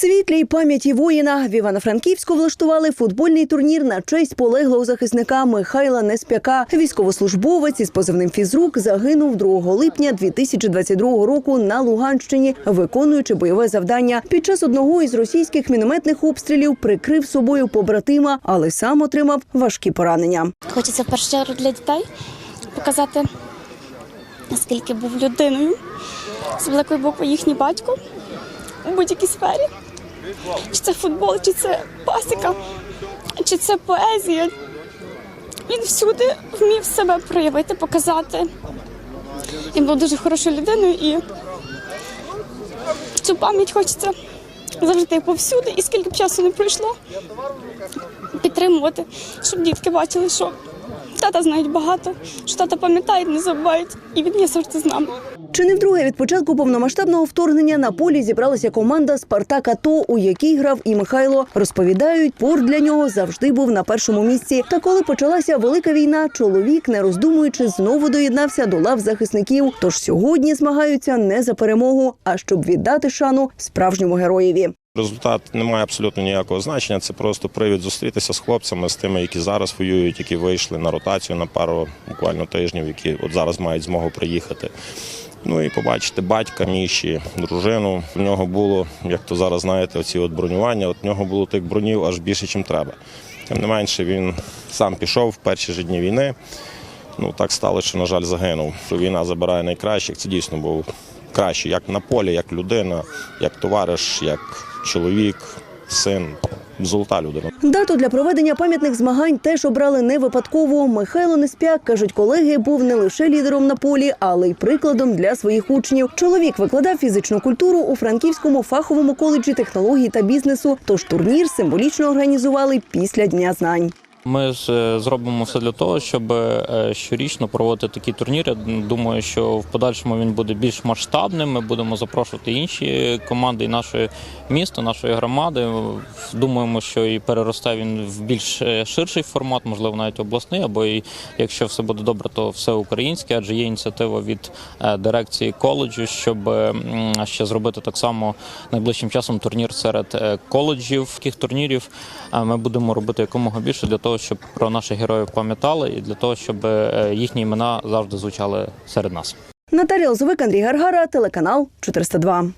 світлій пам'яті воїна в Івано-Франківську влаштували футбольний турнір на честь полеглого захисника Михайла Неспяка. Військовослужбовець із позивним фізрук загинув 2 липня 2022 року на Луганщині, виконуючи бойове завдання. Під час одного із російських мінометних обстрілів прикрив собою побратима, але сам отримав важкі поранення. Хочеться в першу чергу для дітей показати, наскільки був людиною з великої букви їхній батько у будь-якій сфері. Чи це футбол, чи це пасіка, чи це поезія. Він всюди вмів себе проявити, показати. Він був дуже хорошою людиною і цю пам'ять хочеться завжди повсюди, і скільки б часу не пройшло, підтримувати, щоб дітки бачили, що тата знають багато, що тата пам'ятають, не забувають, і він є завжди з нами. Чи не вдруге від початку повномасштабного вторгнення на полі зібралася команда Спартак АТО, у якій грав і Михайло. Розповідають, порт для нього завжди був на першому місці. Та коли почалася велика війна, чоловік, не роздумуючи, знову доєднався до лав захисників. Тож сьогодні змагаються не за перемогу, а щоб віддати шану справжньому героєві. Результат не має абсолютно ніякого значення. Це просто привід зустрітися з хлопцями, з тими, які зараз воюють, які вийшли на ротацію на пару буквально тижнів, які от зараз мають змогу приїхати. Ну і побачити батька Міші, дружину. В нього було, як то зараз знаєте, оці от бронювання. От в нього було тих бронів аж більше, ніж треба. Тим не менше, він сам пішов в перші ж дні війни. Ну так стало, що, на жаль, загинув. Війна забирає найкращих. Це дійсно був кращий, як на полі, як людина, як товариш, як чоловік, син. Золота людина. Дату для проведення пам'ятних змагань теж обрали не випадково. Михайло Неспяк, кажуть колеги, був не лише лідером на полі, але й прикладом для своїх учнів. Чоловік викладав фізичну культуру у Франківському фаховому коледжі технологій та бізнесу. Тож турнір символічно організували після Дня знань. Ми ж е, зробимо все для того, щоб е, щорічно проводити такі турніри. Думаю, що в подальшому він буде більш масштабним. Ми будемо запрошувати інші команди нашої міста, нашої громади. Думаємо, що і переросте він в більш е, ширший формат, можливо, навіть обласний, або і якщо все буде добре, то всеукраїнське, адже є ініціатива від дирекції коледжу, щоб ще зробити так само найближчим часом турнір серед коледжів. Таких турнірів ми будемо робити якомога більше для того, щоб про наших героїв пам'ятали, і для того, щоб е, їхні імена завжди звучали серед нас. Наталія Лозовик, Андрій Гаргара, телеканал 402.